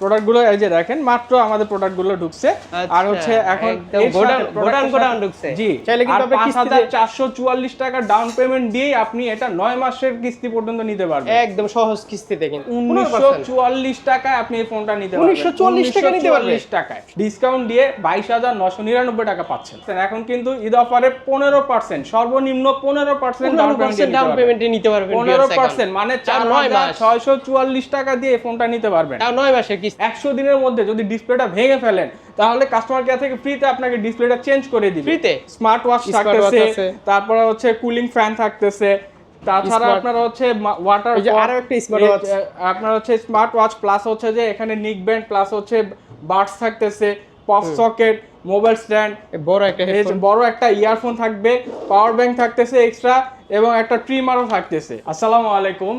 প্রোডাক্টগুলো এই যে দেখেন মাত্র আমাদের প্রোডাক্টগুলো ঢুকছে। আর হচ্ছে এখন গোডাউন- গোডাউন ঢুকছে। জি চাইলে কিন্তু আপনি পাঁচ কিস্তিতে- হাজার চারশো চুয়াল্লিশ টাকা ডাউন পেমেন্ট দিয়েই আপনি এটা নয় মাসের কিস্তি পর্যন্ত নিতে পারবেন। একদম সহজ কিস্তিতে কিন্তু। উনিশশো চুয়াল্লিশ টাকায় আপনি এই ফোনটা নিতে পারবেন। 1944 টাকা নিতে পারবেন? 1944 টাকায় ডিসকাউন্ট দিয়ে বাইশ হাজার নশো নিরানব্বই টাকা পাচ্ছেন। এখন কিন্তু ঈদ অফারে পনেরো পার্সেন্ট সর্বনিম্ন পনেরো পার্সেন্ট ডাউন পেমেন্ট নিতে পারবেন। পনেরো পার্সেন্ট মানে চার তাও নয় হাজার মাস। ছয়শো চুয়াল্লিশ টাকা দিয়ে এই ফোনটা নিতে পারবেন। তাও নয় মাসের কিস্তি একশো দিনের মধ্যে যদি ডিসপ্লেটা ভেঙে ফেলেন তাহলে কাস্টমার কেয়ার থেকে ফ্রিতে আপনাকে ডিসপ্লেটা চেঞ্জ করে দিবে। Free তে? স্মার্ট ওয়াচ থাকতেছে তারপরে হচ্ছে কুলিং ফ্যান থাকতেছে তাছাড়া আপনার হচ্ছে ওয়াটার আরও একটা smart watch। আপনার হচ্ছে স্মার্ট ওয়াচ প্লাস হচ্ছে যে এখানে নিক ব্যান্ড প্লাস হচ্ছে বাডস থাকতেছে পপ সকেট মোবাইল স্ট্যান্ড বড় একটা বড় একটা ইয়ারফোন থাকবে পাওয়ার ব্যাংক থাকতেছে এক্সট্রা এবং একটা ট্রিমারও থাকতেছে। আসসালামু আলাইকুম।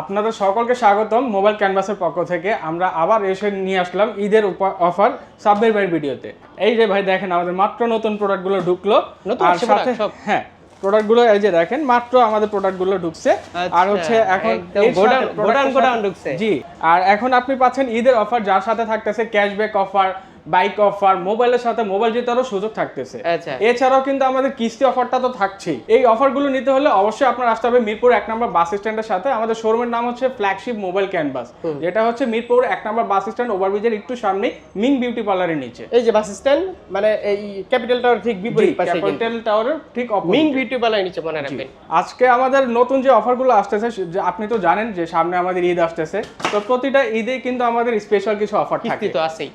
আপনাদের সকলকে স্বাগতম মোবাইল ক্যানভাসের পক্ষ থেকে। আমরা আবার এসে নিয়ে আসলাম ঈদের অফার সাব্বির ভাইয়ের ভিডিওতে। এই যে ভাই দেখেন আমাদের মাত্র নতুন প্রোডাক্টগুলো ঢুকলো। নতুন আর সাথে হ্যাঁ প্রোডাক্টগুলো এই যে দেখেন মাত্র আমাদের প্রোডাক্টগুলো ঢুকছে। আর আচ্ছা, হচ্ছে এখন গোডাউন- গোডাউন ঢুকছে। জি আর এখন আপনি পাচ্ছেন ঈদের অফার যার সাথে থাকতেছে ক্যাশব্যাক অফার বাইক অফার মোবাইলের সাথে মোবাইল জেতারও সুযোগ থাকতেছে। আচ্ছা। এছাড়াও কিন্তু আমাদের কিস্তি অফারটা তো থাকছেই। এই অফারগুলো নিতে হলে অবশ্যই আপনার আসতে হবে মিরপুর এক নম্বর বাস স্ট্যান্ডের সাথে। আমাদের শোরুমের নাম হচ্ছে ফ্ল্যাগশিপ মোবাইল ক্যানভাস যেটা হচ্ছে মিরপুর এক নম্বর বাস স্ট্যান্ড ওভারব্রিজের একটু সামনে মিং বিউটি পার্লারের নিচে। এই যে বাস স্ট্যান্ড মানে এই ক্যাপিটাল টাওয়ার ঠিক বিপরীত পাশে। ক্যাপিটাল টাওয়ারের ঠিক মিং বিউটি পার্লার নিচে মনে রাখবেন। আজকে আমাদের নতুন যে অফারগুলো আসতেছে আপনি তো জানেন যে সামনে আমাদের ঈদ আসতেছে। তো প্রতিটা ঈদে কিন্তু আমাদের স্পেশাল কিছু অফার থাকে।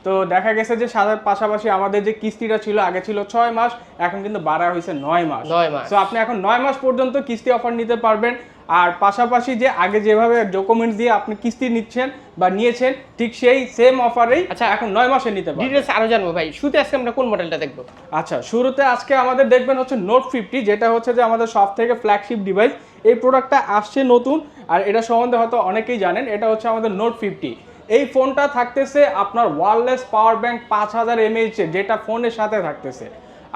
তো দেখা গেছে যে সাদার পাশাপাশি আমাদের যে কিস্তিটা ছিল আগে ছিল ছয় মাস এখন কিন্তু বাড়া হয়েছে নয় মাস। নয় মাস। তো আপনি এখন নয় মাস পর্যন্ত কিস্তি অফার নিতে পারবেন। আর পাশাপাশি যে আগে যেভাবে ডকুমেন্টস দিয়ে আপনি কিস্তি নিচ্ছেন বা নিয়েছেন ঠিক সেই সেম অফারেই আচ্ছা। এখন নয় মাসে নিতে পারবেন। ডিটেলস আরও জানব ভাই। শুরুতে আজকে আমরা কোন মডেলটা দেখব? আচ্ছা শুরুতে আজকে আমাদের দেখবেন হচ্ছে নোট ফিফটি যেটা হচ্ছে যে আমাদের সব থেকে ফ্ল্যাগশিপ ডিভাইস এই প্রোডাক্টটা আসছে নতুন আর এটা সম্বন্ধে হয়তো অনেকেই জানেন এটা হচ্ছে আমাদের নোট ফিফটি এই ফোনটা থাকতেছে আপনার ওয়ারলেস পাওয়ার ব্যাংক পাঁচ হাজার এমএইচ যেটা ফোনের সাথে থাকতেছে।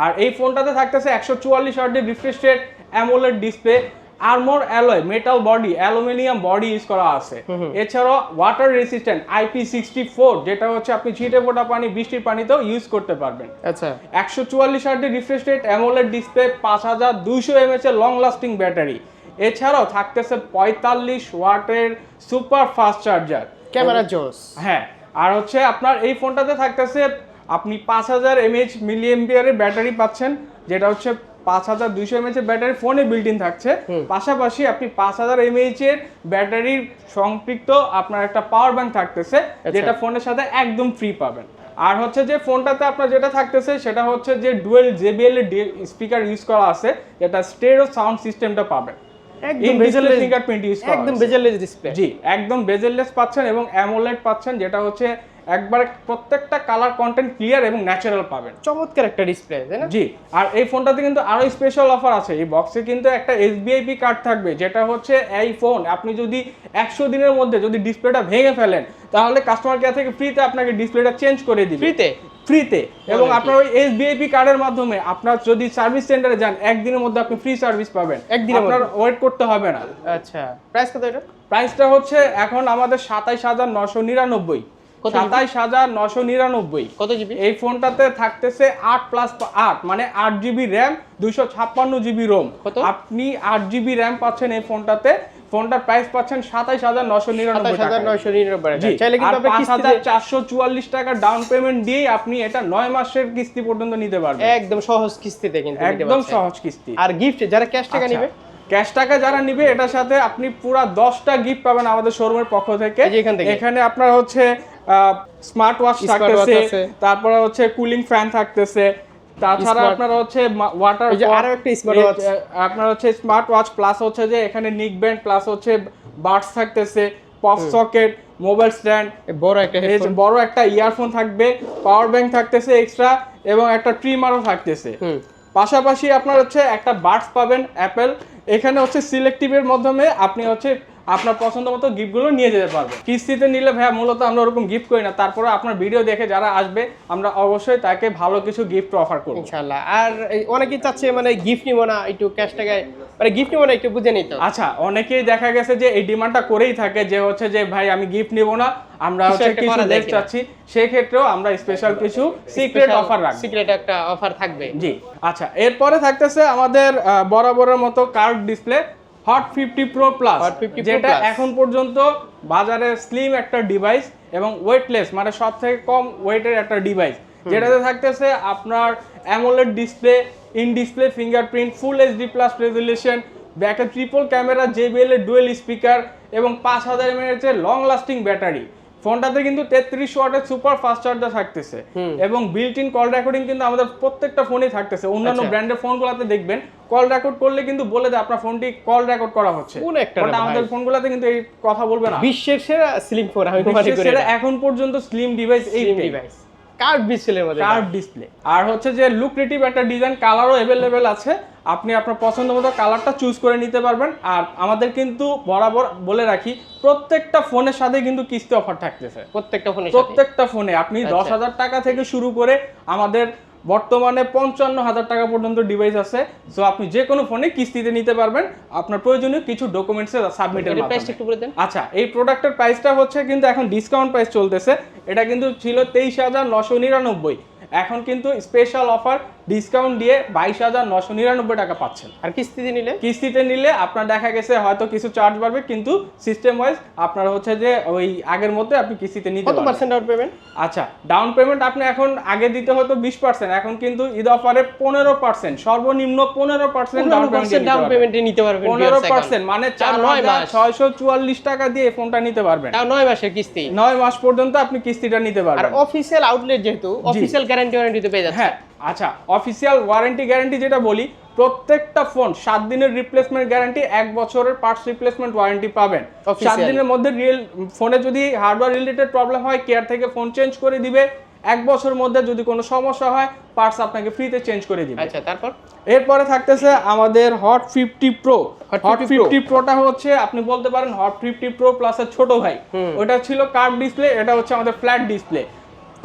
আর এই ফোনটাতে থাকতেছে একশো চুয়াল্লিশ হার্ডের refresh rate AMOLED display armour alloy metal body aluminium body use করা আছে। এছাড়াও water resistant IP sixty four যেটা হচ্ছে আপনি ছিটে ফোটা পানি বৃষ্টির পানিতেও ইউজ করতে পারবেন। আচ্ছা। একশো চুয়াল্লিশ হার্ডের রিফ্রেশ রেট অ্যামোলেড ডিসপ্লে পাঁচ হাজার দুইশো এমএচ এর লং লাস্টিং ব্যাটারি এছাড়াও থাকতেছে পঁয়তাল্লিশ ওয়াটের সুপার ফাস্ট চার্জার ক্যামেরা জোস। হ্যাঁ আর হচ্ছে আপনার এই ফোনটাতে থাকতেছে আপনি পাঁচ হাজার এমএইচ মিলি এমপিয়ারের ব্যাটারি পাচ্ছেন যেটা হচ্ছে পাঁচ হাজার দুইশো এমএইচ এর ব্যাটারি ফোনে বিল্ট ইন থাকছে পাশাপাশি আপনি পাঁচ হাজার এমএইচ এর ব্যাটারির সম্পৃক্ত আপনার একটা পাওয়ার ব্যাংক থাকতেছে যেটা ফোনের সাথে একদম ফ্রি পাবেন। আর হচ্ছে যে ফোনটাতে আপনার যেটা থাকতেছে সেটা হচ্ছে যে ডুয়েল জেবিএল স্পিকার ইউজ করা আছে যেটা স্টেরিও সাউন্ড সিস্টেমটা পাবেন। একদম bezel-less- ফিঙ্গারপ্রিন্ট ইউজ করা একদম আছে। বেজেলেস ডিসপ্লে জি একদম বেজেললেস পাচ্ছেন এবং অ্যামোলেড পাচ্ছেন যেটা হচ্ছে একবারে প্রত্যেকটা কালার কন্টেন্ট ক্লিয়ার এবং ন্যাচারাল পাবেন। চমৎকার একটা ডিসপ্লে তাই না? জি আর এই ফোনটাতে কিন্তু আরও স্পেশাল অফার আছে। এই বক্সে কিন্তু একটা এসবিআইপি কার্ড থাকবে যেটা হচ্ছে এই ফোন আপনি যদি একশো দিনের মধ্যে যদি ডিসপ্লেটা ভেঙে ফেলেন তাহলে কাস্টমার কেয়ার থেকে ফ্রিতে আপনাকে ডিসপ্লেটা চেঞ্জ করে দিবে। ফ্রিতে ফ্রিতে এবং? আপনার ওই এসবিআইপি কার্ডের মাধ্যমে আপনার যদি সার্ভিস সেন্টারে যান একদিনের মধ্যে আপনি ফ্রি সার্ভিস পাবেন। একদিনের আপনার ওয়েট করতে হবে না। আচ্ছা প্রাইস কত এটা? প্রাইসটা হচ্ছে এখন আমাদের সাতাইশ হাজার নশো নিরানব্বই। কত সাতাইশ হাজার নশো নিরানব্বই। কত জিবি এই ফোনটাতে থাকতেছে আট প্লাস আট মানে আট জিবি র্যাম দুইশো ছাপ্পান্ন জিবি রোম কত? আপনি আট জিবি র্যাম পাচ্ছেন এই ফোনটাতে। ফোনটার প্রাইস পাচ্ছেন সাতাইশ হাজার নশো নিরানব্বই হাজার নয়শো নিরানব্বই টাকা। চাইলে কিন্তু পাঁচ হাজার চারশো চুয়াল্লিশ টাকা ডাউন পেমেন্ট দিয়েই আপনি এটা নয় মাসের কিস্তি পর্যন্ত নিতে পারবেন। একদম সহজ কিস্তিতে কিন্তু একদম সহজ কিস্তি। আর গিফট যারা ক্যাশ টাকা নিবে? ক্যাশ টাকা যারা নিবে এটার সাথে আপনি পুরো দশটা গিফট পাবেন আমাদের শোরুমের পক্ষ থেকে। এখান আপনার হচ্ছে স্মার্ট ওয়াচ থাকতেছে তারপরে হচ্ছে কুলিং ফ্যান থাকতেছে তাছাড়া আপনার হচ্ছে ওয়াটার আরও একটা smart watch। আপনার হচ্ছে স্মার্ট ওয়াচ প্লাস হচ্ছে যে এখানে নিক ব্যান্ড প্লাস হচ্ছে বাডস থাকতেছে পপ সকেট মোবাইল স্ট্যান্ড বড় একটা বড় একটা ইয়ারফোন থাকবে পাওয়ার ব্যাংক থাকতেছে এক্সট্রা এবং একটা ট্রিমারও থাকতেছে। পাশাপাশি আপনার হচ্ছে একটা বাডস পাবেন অ্যাপেল এখানে হচ্ছে সিলেক্টিভের মাধ্যমে আপনি হচ্ছে আপনার পছন্দ মতো গিফটগুলো নিয়ে যেতে পারবেন কিস্তিতে নিলে ভাইয়া মূলত আমরা ওরকম গিফট করি না। তারপরে আপনার ভিডিও দেখে যারা আসবে আমরা অবশ্যই তাকে ভালো কিছু গিফট অফার করব। ইনশাআল্লাহ। আর অনেকেই চাচ্ছে মানে গিফট নিব না একটু ক্যাশ টাকায় মানে গিফট নিব না একটু বুঝে নিত আচ্ছা অনেকেই দেখা গেছে যে এই ডিমান্ডটা করেই থাকে যে হচ্ছে যে ভাই আমি গিফট নিব না আমরা হচ্ছে কিছু কিনা? চাচ্ছি। সেই ক্ষেত্রেও আমরা স্পেশাল কিছু সিক্রেট অফার রাখব। সিক্রেট একটা অফার থাকবে। জি আচ্ছা এরপরে থাকতেছে আমাদের বরাবরের মতো curved display hot fifty pro plus Hot 50 যেটা এখন পর্যন্ত বাজারে স্লিম একটা ডিভাইস এবং ওয়েটলেস মানে সব থেকে কম ওয়েটের একটা ডিভাইস যেটাতে থাকতেছে আপনার AMOLED display in display fingerprint full HD plus resolution ব্যাকে ট্রিপল ক্যামেরা জেবিএল এর ডুয়েল স্পিকার এবং পাঁচ হাজার এমএএচের লং লাস্টিং ব্যাটারি ফোনটাতে কিন্তু তেত্রিশ ওয়াটের সুপার ফাস্ট চার্জার থাকতেছে। এবং বিল্ট ইন কল রেকর্ডিং কিন্তু আমাদের প্রত্যেকটা ফোনে থাকতেছে। অন্যান্য ব্র্যান্ডের ব্র্যান্ডের ফোনগুলোতে দেখবেন কল রেকর্ড করলে কিন্তু বলে দেয় আপনার ফোনটি কল রেকর্ড করা হচ্ছে। কোন একটা আমাদের ফোন ফোনগুলোতে কিন্তু এই কথা বলবে না। বিশ্বের সেরা স্লিম ফোন আমি সেরা এখন পর্যন্ত স্লিম ডিভাইস এই ডিভাইস কার্ড ডিসপ্লে মধ্যে কার্ভ ডিসপ্লে। আর হচ্ছে যে লুক্রেটিভ একটা ডিজাইন কালারও অ্যাভেলেবেল আছে। আপনি আপনার পছন্দ মতো কালারটা চুজ করে নিতে পারবেন। আর আমাদের কিন্তু বরাবর বলে রাখি প্রত্যেকটা ফোনের সাথে কিন্তু কিস্তি অফার থাকতেছে। প্রত্যেকটা ফোনে প্রত্যেকটা ফোনে। আপনি আচ্ছা। দশ হাজার টাকা থেকে শুরু করে আমাদের বর্তমানে পঞ্চান্ন হাজার টাকা পর্যন্ত ডিভাইস আছে। সো আপনি যে কোনো ফোনে কিস্তিতে নিতে পারবেন। আপনার প্রয়োজনীয় কিছু ডকুমেন্টস সাবমিটের আচ্ছা এই প্রোডাক্টের প্রাইসটা হচ্ছে কিন্তু এখন ডিসকাউন্ট প্রাইস চলতেছে। এটা কিন্তু ছিল তেইশ হাজার নশো নিরানব্বই। এখন কিন্তু স্পেশাল অফার ডিসকাউন্ট দিয়ে বাইশ হাজার নশো নিরানব্বই টাকা পাচ্ছেন। আর কিস্তিতে নিলে? কিস্তিতে নিলে আপনার দেখা গেছে হয়তো কিছু চার্জ বাড়বে কিন্তু সিস্টেম ওয়াইজ আপনার হচ্ছে যে ওই আগের মধ্যে আপনি কিস্তিতে নিতে কত পার্সেন্ট ডাউন পেমেন্ট আচ্ছা ডাউন পেমেন্ট আপনি এখন আগে দিতে হতো বিশ পার্সেন্ট এখন কিন্তু ঈদ অফারে পনেরো পার্সেন্ট সর্বনিম্ন পনেরো পার্সেন্ট ডাউন পেমেন্ট ডাউন পেমেন্টে নিতে পারবেন। পনেরো পার্সেন্ট মানে চার নয় হাজার মাস। ছয়শো চুয়াল্লিশ টাকা দিয়ে ফোনটা নিতে পারবেন। নয় মাসের কিস্তি। নয় মাস পর্যন্ত আপনি কিস্তিটা নিতে আর পারবেন অফিসিয়াল আউটলেট যেহেতু অফিসিয়াল গ্যারান্টি ওয়ারেন্টি পেয়ে যাচ্ছে হ্যাঁ। আচ্ছা অফিসিয়াল ওয়ারেন্টি গ্যারান্টি যেটা বলি প্রত্যেকটা ফোন সাত দিনের রিপ্লেসমেন্ট গ্যারান্টি এক বছরের পার্টস রিপ্লেসমেন্ট ওয়ারেন্টি পাবেন। সাত দিনের মধ্যে রিয়েল ফোনে যদি হার্ডওয়্যার রিলেটেড প্রবলেম হয় কেয়ার থেকে ফোন চেঞ্জ করে দিবে। এক বছরের মধ্যে যদি কোনো সমস্যা হয় পার্টস আপনাকে ফ্রিতে চেঞ্জ করে দিবে। আচ্ছা তারপর? এরপরে থাকতেছে আমাদের hot fifty pro hot fifty প্রোটা হচ্ছে আপনি বলতে পারেন হট ফিফটি প্রো প্লাসের ছোট ভাই। ওটা ছিল কার্ভ ডিসপ্লে এটা হচ্ছে আমাদের ফ্ল্যাট ডিসপ্লে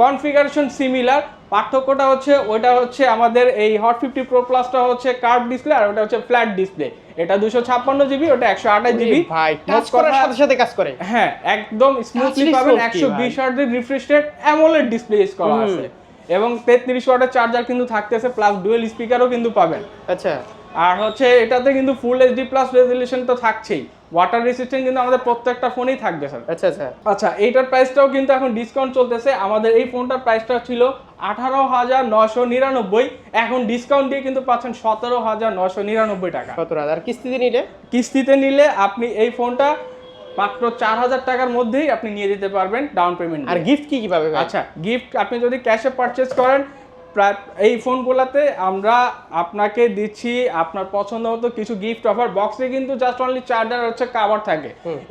কনফিগারেশন সিমিলার পার্থক্যটা হচ্ছে ওইটা হচ্ছে আমাদের এই হট ফিফটি প্রো প্লাসটা হচ্ছে কার্ভ ডিসপ্লে আর ওটা হচ্ছে ফ্ল্যাট ডিসপ্লে এটা দুশো ছাপ্পান্ন জিবি ওটা একশো আঠাশ জিবি। টাচ করার সাথে সাথে কাজ করে। হ্যাঁ একদম স্মুথলি পাবেন একশো বিশ হার্টের refresh rate AMOLED display use করা আছে। এবং তেত্রিশ ওয়াটের চার্জার কিন্তু থাকতেছে প্লাস ডুয়েল স্পিকারও কিন্তু পাবেন। আচ্ছা। আর হচ্ছে এটাতে কিন্তু ফুল এইচডি প্লাস রেজলিউশন তো থাকছেই। ওয়াটার রেসিস্ট্যান্ট কিন্তু আমাদের প্রত্যেকটা ফোনেই থাকবে স্যার আচ্ছা আচ্ছা। আচ্ছা এইটার প্রাইসটাও কিন্তু এখন ডিসকাউন্ট চলতেছে। আমাদের এই ফোনটার প্রাইসটা ছিল আঠারো হাজার নশো নিরানব্বই। এখন ডিসকাউন্ট দিয়ে কিন্তু পাচ্ছেন সতেরো হাজার নশো নিরানব্বই টাকা। সতেরো হাজার। কিস্তিতে নিলে? কিস্তিতে নিলে আপনি এই ফোনটা মাত্র চার হাজার টাকার মধ্যেই আপনি নিয়ে যেতে পারবেন ডাউন পেমেন্ট আর গিফট কি কি পাবে আচ্ছা গিফট আপনি যদি ক্যাশে পারচেস করেন প্রায় এই ফোনগুলোতে আমরা আপনাকে দিচ্ছি আপনার পছন্দ মতো কিছু গিফট অফার বক্সে কিন্তু জাস্ট অনলি চার্জার হচ্ছে কাভার থাকে।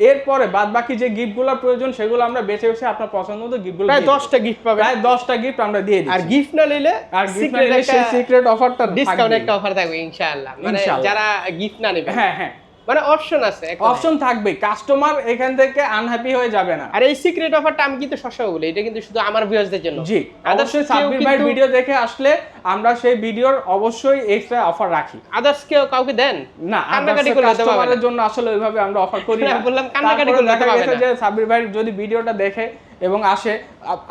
এরপরে বাদ বাকি যে গিফটগুলো প্রয়োজন সেগুলো আমরা বেছে বেছে আপনার পছন্দ মতো গিফটগুলো প্রায় দশটা গিফট পাবে প্রায় দশটা গিফট আমরা দিয়ে দিই আর গিফট না নিলে আর গিফট secret একটা সিক্রেট অফারটা ডিসকাউন্ট একটা অফার থাকবে ইনশাআল্লাহ। মানে যারা গিফট না নেবে হ্যাঁ হ্যাঁ। মানে অপশন আছে অপশন থাকবে কাস্টমার এখান থেকে আনহ্যাপি হয়ে যাবে না। আর এই সিক্রেট অফারটা আমি কিন্তু সবসময় বলি এটা কিন্তু শুধু আমার ভিউয়ার্সদের জন্য। জি Others অবশ্যই কেউ সাব্বির ভাই ভিডিও দেখে আসলে আমরা সেই ভিডিওর অবশ্যই এক্সট্রা অফার রাখি। আদার্স কেউ কাউকে দেন? না কান্নাকাটি পারবে না। জন্য আসলে ওইভাবে আমরা অফার করি না। না, বললাম কান্নাকাটি দেখা পারবে যে সাব্বির ভাই যদি ভিডিওটা দেখে এবং আসে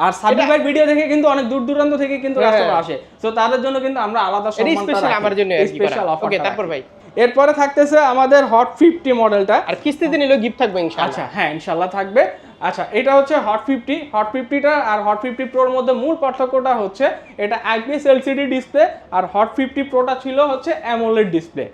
আর সাব্বির ভাই ভিডিও দেখে কিন্তু অনেক দূর দূরান্ত থেকে কিন্তু হ্যাঁ। কাস্টমার আসে। তো তাদের জন্য কিন্তু আমরা আলাদা এটা সম্মানটা স্পেশাল আমার জন্য স্পেশাল অফার ওকে তারপর ভাই। এরপরে থাকতেছে আমাদের হট ফিফটি মডেলটা আর কিস্তিতে নিলেও গিফট থাকবে ইনশাআল্লাহ। আচ্ছা হ্যাঁ ইনশাল্লাহ থাকবে। আচ্ছা এটা হচ্ছে হট ফিফটি হট ফিফটিটা আর হট ফিফটি প্রোর মধ্যে মূল পার্থক্যটা হচ্ছে এটা আইপিএস এলসিডি ডিসপ্লে আর হট ফিফটি প্রোটা ছিল হচ্ছে অ্যামোলেড ডিসপ্লে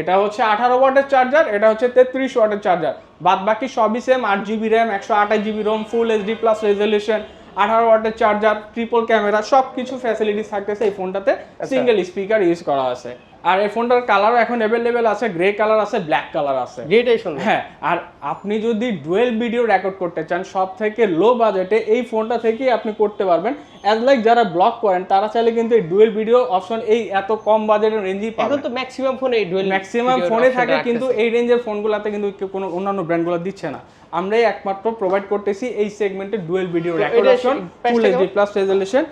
এটা হচ্ছে আঠারো ওয়াটের চার্জার এটা হচ্ছে তেত্রিশ ওয়াটের চার্জার বাদ বাকি সবই সেম আট জিবি র্যাম একশো আঠাশ GB ROM full HD plus resolution আঠারো ওয়াটের চার্জার ট্রিপল ক্যামেরা সব কিছু ফ্যাসিলিটিস থাকতেছে এই ফোনটাতে সিঙ্গেল স্পিকার ইউজ করা আছে। আর এই ফোনটার কালারও এখন অ্যাভেলেবেল আছে গ্রে কালার আছে ব্ল্যাক কালার আছে। যেটাই শুনুন হ্যাঁ আর আপনি যদি ডুয়েল ভিডিও রেকর্ড করতে চান সব থেকে লো বাজেটে এই ফোনটা থেকেই আপনি করতে পারবেন। অ্যাজ লাইক যারা ব্লগ করেন তারা চাইলে কিন্তু এই ডুয়েল ভিডিও অপশন এই এত কম বাজেটের রেঞ্জেই এখন তো ম্যাক্সিমাম ফোনে ডুয়েল ম্যাক্সিমাম ফোনে থাকে কিন্তু এই রেঞ্জের ফোনগুলোতে কিন্তু কোনো অন্যান্য ব্র্যান্ডগুলো দিচ্ছে না। আমরাই একমাত্র প্রোভাইড করতেছি এই সেগমেন্টে dual video record option full HD plus resolution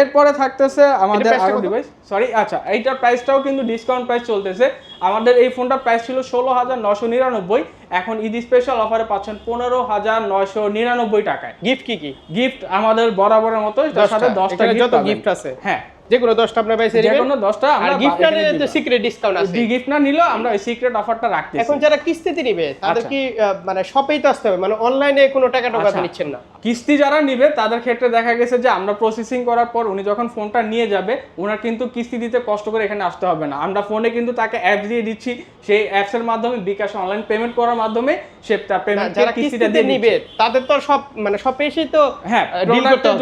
এরপরে থাকতেছে আমাদের আরও ডিভাইস সরি আচ্ছা এইটার প্রাইসটাও কিন্তু ডিসকাউন্ট প্রাইস চলতেছে। আমাদের এই ফোনটার প্রাইস ছিল ষোলো হাজার নশো নিরানব্বই। এখন ঈদ স্পেশাল অফারে পাচ্ছেন পনেরো হাজার নয়শো নিরানব্বই টাকায়। গিফট কি কি? গিফট আমাদের বরাবরের মতো সাথে দশটা গিফট আছে। হ্যাঁ। যে কোনো দশটা আপনার পাইছে যে কোনো আমরা গিফট তো সিক্রেট ডিসকাউন্ট আছে। যদি গিফট না নিলেও আমরা ওই সিক্রেট অফারটা রাখতেছি। এখন যারা কিস্তিতে নিবে তাদের আচ্ছা। কি মানে শপেই তো আসতে হবে মানে অনলাইনে কোনো টাকা টাকা আচ্ছা। নিচ্ছেন না। কিস্তি যারা নিবে তাদের ক্ষেত্রে দেখা গেছে যে আমরা প্রসেসিং করার পর উনি যখন ফোনটা নিয়ে যাবে ওনার কিন্তু কিস্তি দিতে কষ্ট করে এখানে আসতে হবে না। আমরা ফোনে কিন্তু তাকে অ্যাপ দিয়ে দিচ্ছি সেই অ্যাপস এর মাধ্যমে বিকাশ অনলাইন পেমেন্ট করার মাধ্যমে না, পেমেন্ট যারা কিস্তিতে নিবে তাদের তো সব মানে শপে এসেই তো হ্যাঁ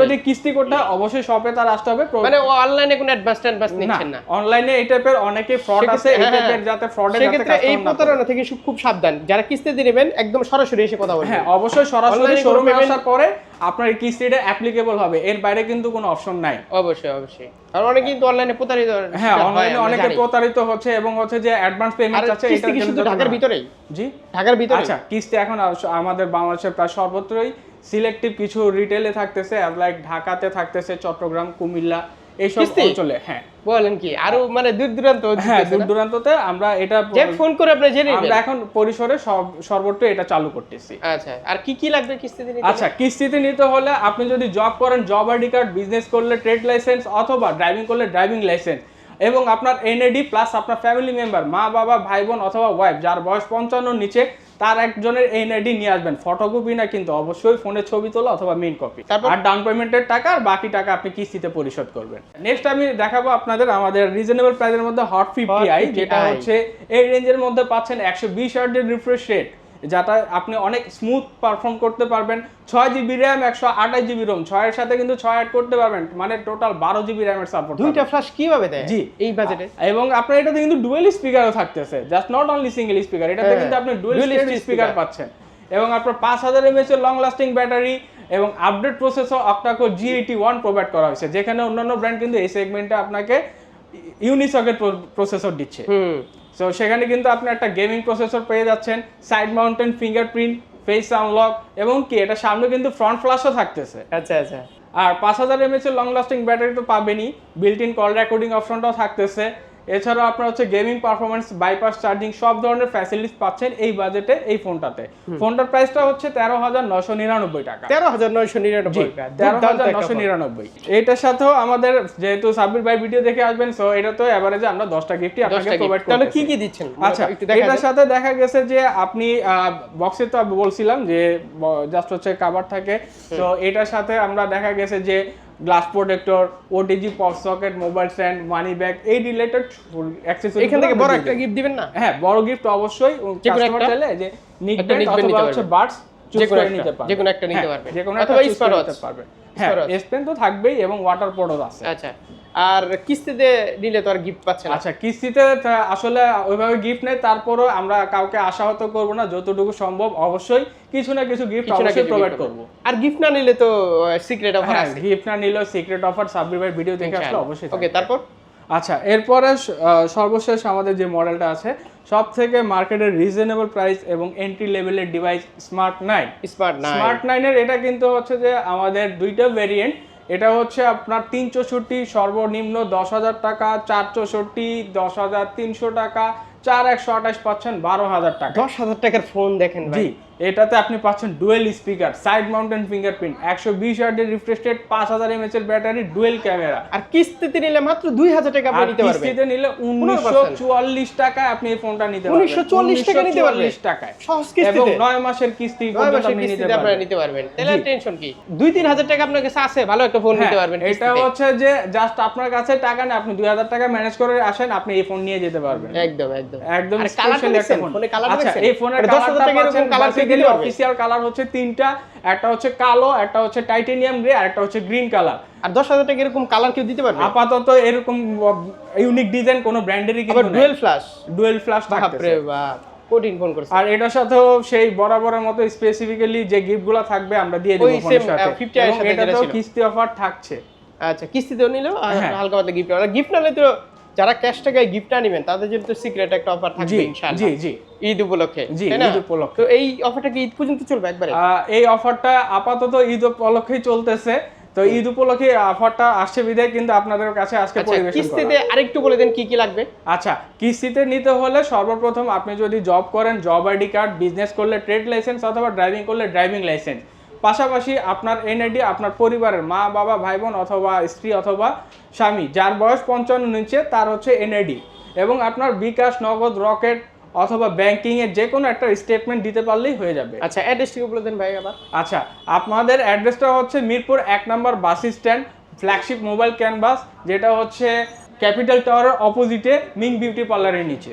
যদি কিস্তি করতে হয় অবশ্যই শপে তার আসতে হবে। মানে ও অনলাইনে কোনো অ্যাডভান্স অ্যাডভান্স নিচ্ছেন না। অনলাইনে এই টাইপের অনেকে ফ্রড আছে এই হ্যাঁ, টাইপের যাতে ফ্রডে যাতে সেক্ষেত্রে এই। প্রতারণা থেকে খুব সাবধান। যারা কিস্তিতে নেবেন একদম সরাসরি এসে কথা বলবেন। হ্যাঁ অবশ্যই সরাসরি শোরুমে আসার পরে আপনার কিস্তিটা অ্যাপ্লিকেবল হবে। এর বাইরে কিন্তু কোনো অপশন নাই। অবশ্যই অবশ্যই। আর অনেকে কিন্তু অনলাইনে প্রতারিত হ্যাঁ অনলাইনে অনেকে প্রতারিত হচ্ছে এবং হচ্ছে যে অ্যাডভান্স পেমেন্ট আছে কিস্তি কি এটার শুধু জন্য ঢাকার ভিতরেই। জি? ঢাকার ভিতরে আচ্ছা কিস্তি এখন আমাদের বাংলাদেশের প্রায় সর্বত্রই সিলেক্টিভ কিছু রিটেলে থাকতেছে লাইক ঢাকাতে থাকতেছে চট্টগ্রাম কুমিল্লা এইসব কিস্তি? অঞ্চলে হ্যাঁ। বলেন কি আরও মানে দূর দূরান্ত হ্যাঁ দূর? দূরান্ততে আমরা এটা ফোন করে আপনি জেনে আমরা এখন পরিসরে সর্বত্র এটা চালু করতেছি। আচ্ছা আর কি কি লাগবে কিস্তিতে নিতে? আচ্ছা কিস্তিতে নিতে হলে আপনি যদি জব করেন জব আইডি কার্ড বিজনেস করলে ট্রেড লাইসেন্স অথবা ড্রাইভিং করলে ড্রাইভিং লাইসেন্স এবং আপনার এনএডি প্লাস আপনার ফ্যামিলি মেম্বার মা বাবা ভাই বোন অথবা ওয়াইফ যার বয়স পঞ্চান্নর নিচে তার একজনের এনআইডি নিয়ে আসবেন। ফটোকপি না কিন্তু অবশ্যই ফোনে ছবি তোলা অথবা মেইন কপি তারপর? আর ডাউন পেমেন্টের টাকা আর বাকি টাকা আপনি কিস্তিতে পরিশোধ করবেন। নেক্সট আমি দেখাবো আপনাদের আমাদের রিজনেবল প্রাইসের মধ্যে হট ফিফটি আই যেটা হচ্ছে এই রেঞ্জের মধ্যে পাচ্ছেন একশো বিশ রিফ্রেশ রেট যেটা আপনি অনেক স্মুথ পারফর্ম করতে পারবেন। ছয় জিবি র্যাম একশো আঠাশ জিবি রোম ছয়ের সাথে কিন্তু ছয় অ্যাড করতে পারবেন। মানে টোটাল বারো জিবি র্যামের সাপোর্ট দুইটা ফ্ল্যাশ কীভাবে দেয় জি। এই বাজেটে এবং আপনার এটাতে কিন্তু ডুয়েল স্পিকারও থাকতেছে। Just not only single speaker এটাতে হ্যাঁ, কিন্তু আপনি ডুয়েল স্পিকার পাচ্ছেন। এবং আপনার পাঁচ হাজার এমএচ এর লং লাস্টিং ব্যাটারি এবং update processor octacore G eighty one provide করা হয়েছে। যেখানে অন্যান্য ব্র্যান্ড কিন্তু এই সেগমেন্টে আপনাকে ইউনিসকেট প্রসেসর দিচ্ছে। সো সেখানে কিন্তু আপনি একটা গেমিং প্রসেসর পেয়ে যাচ্ছেন side mounted fingerprint face unlock এবং কি এটা সামনে কিন্তু ফ্রন্ট ফ্ল্যাশও থাকতেছে। আচ্ছা আচ্ছা। আর পাঁচ হাজার এমএচ এর লং লাস্টিং ব্যাটারি তো পাবেনই বিল্ট ইন কল রেকর্ডিং অপশনটাও থাকতেছে। এছাড়াও আপনার হচ্ছে গেমিং পারফরমেন্স বাইপাস চার্জিং সব ধরনের ফ্যাসিলিটিস পাচ্ছেন এই বাজেটে এই ফোনটাতে। ফোনটার প্রাইসটা হচ্ছে তেরো হাজার নশো নিরানব্বই টাকা। তেরো হাজার নয়শো নিরানব্বই তেরো হাজার নশো নিরানব্বই। এটার সাথেও আমাদের যেহেতু সাব্বির ভাই ভিডিও দেখে আসবেন সো এটা তো এভারেজে আমরা দশটা গিফটই আপনাকে প্রোভাইড তাহলে কি কি দিচ্ছেন? আচ্ছা এটার সাথে দেখা গেছে যে আপনি বক্সে তো আমি বলছিলাম যে জাস্ট হচ্ছে কাভার থাকে। তো এটার সাথে আমরা দেখা গেছে যে glass protector OTG pop socket mobile stand money bag এই রিলেটেড অ্যাক্সেসরি এখান থেকে বড় একটা গিফট দিবেন না? হ্যাঁ বড় গিফট অবশ্যই। কাস্টমার চাইলে যে নিক একটা ব্যান্ড অথবা হচ্ছে। বাডস চুজ করে নিতে পারবে। যে কোনো একটা নিতে হ্যাঁ, যে কোনো একটা। হ্যাঁ এস পেন তো থাকবেই এবং ওয়াটার প্রোডও আছে। আচ্ছা আর কিস্তিতে নিলে তো আর গিফট পাচ্ছেন আচ্ছা কিস্তিতে আসলে ওইভাবে গিফট নেই তারপরও আমরা কাউকে আশাহত করব না যতটুকু সম্ভব অবশ্যই কিছু না কিছু গিফট অবশ্যই প্রোভাইড করব। আর গিফট না নিলে তো সিক্রেট অফার আছে। গিফট না নিলেও সিক্রেট অফার সাব্বির ভাই ভিডিও দেখে আসলে অবশ্যই ওকে তারপর? আচ্ছা এরপরে সর্বশেষ আমাদের যে মডেলটা আছে সব থেকে মার্কেটের রিজনেবল প্রাইস এবং এন্ট্রি লেভেলের device smart nine smart nine smart নাইনের এটা কিন্তু হচ্ছে যে আমাদের দুইটা ভেরিয়েন্ট এটা হচ্ছে আপনার তিন চৌষট্টি সর্বনিম্ন দশ হাজার টাকা চার চৌষট্টি দশ হাজার তিনশো টাকা চার একশো আঠাশ পাচ্ছেন বারো হাজার টাকা। দশ হাজার টাকার ফোন দেখেন ভাই। এটাতে আপনি পাচ্ছেন dual speaker side mounted fingerprint একশো বিশ হার্ডের রিফ্রেশ রেট পাঁচ হাজার এমএচ এর ব্যাটারি ডুয়েল ক্যামেরা আর কিস্তিতে নিলে মাত্র দুই হাজার টাকা আপনি নিতে পারবেন। কিস্তিতে নিলে উনিশশো চুয়াল্লিশ টাকায় আপনি এই ফোনটা নিতে পারবেন। 1944 টাকা নিতে পারবেন? 1944 টাকায়। সহজ এবং নয় মাসের কিস্তি নয় মাসের আপনি কিস্তিতে আপনারা নিতে পারবেন। তাহলে টেনশন কি? দুই তিন হাজার টাকা আপনার কাছে আছে ভালো একটা ফোন নিতে হ্যাঁ, পারবেন এটা হচ্ছে যে জাস্ট আপনার কাছে টাকা নেই আপনি দুই হাজার টাকা ম্যানেজ করে আসেন আপনি এই ফোন নিয়ে যেতে পারবেন। একদম একদম। একদম স্পেশাল একটা ফোন আচ্ছা এই ফোনের 10,000 কালারটা টাকা এরকম পাচ্ছেন কালার পারবে? অফিসিয়াল কালার হচ্ছে তিনটা একটা হচ্ছে কালো একটা হচ্ছে টাইটেনিয়াম গ্রে আর একটা হচ্ছে গ্রিন কালার আর দশ হাজার টাকা এরকম কালার কেউ দিতে পারবে? আপাতত এরকম ইউনিক ডিজাইন কোনো ব্র্যান্ডেরই কিন্তু ডুয়েল ফ্ল্যাশ ডুয়েল ফ্ল্যাশ থাকতেছে। কঠিন ফোন করছে। আর এটার সাথেও সেই বরাবরের মতো স্পেসিফিক্যালি যে গিফটগুলো থাকবে আমরা দিয়ে দেবো ফোনের সাথে। আহ, 50 এর সাথে কিস্তি অফার থাকছে। আচ্ছা কিস্তিতেও নিলেও আর হ্যাঁ। হালকা পাতলা গিফট গিফট না নিলে তো যারা ক্যাশ টাকায় গিফট না নেবেন তাদের জন্য তো সিক্রেট একটা অফার থাকবে ইনশাআল্লাহ। জি জি। ঈদ উপলক্ষে জি, ঈদ উপলক্ষে। তো এই অফারটা কি ঈদ পর্যন্ত চলবে একবারে? এই অফারটা আপাতত ঈদ উপলক্ষেই চলতেছে। তো ঈদ উপলক্ষে অফারটা আসছে বিদায় কিন্তু আপনাদের কাছে আজকে আচ্ছা পরিবেশন। কিস্তিতে আরেকটু বলে দেন কি কি লাগবে? আচ্ছা কিস্তিতে নিতে হলে সর্বপ্রথম আপনি যদি জব করেন জব আইডি কার্ড বিজনেস করলে ট্রেড লাইসেন্স অথবা ড্রাইভিং করলে ড্রাইভিং লাইসেন্স পাশাপাশি আপনার এনআইডি আপনার পরিবারের মা বাবা ভাই বোন অথবা স্ত্রী অথবা স্বামী যার বয়স পঞ্চান্ন নিচে তার হচ্ছে এনআইডি এবং আপনার বিকাশ নগদ রকেট অথবা ব্যাংকিং এর যে কোনো একটা স্টেটমেন্ট দিতে পারলেই হয়ে যাবে। আচ্ছা অ্যাড্রেসটি বলে দেন ভাই আবার? আচ্ছা আপনাদের অ্যাড্রেসটা হচ্ছে মিরপুর এক নম্বর bus stand flagship mobile canvas যেটা হচ্ছে ক্যাপিটাল টাওয়ারের অপোজিটে মিং বিউটি পার্লারের নিচে।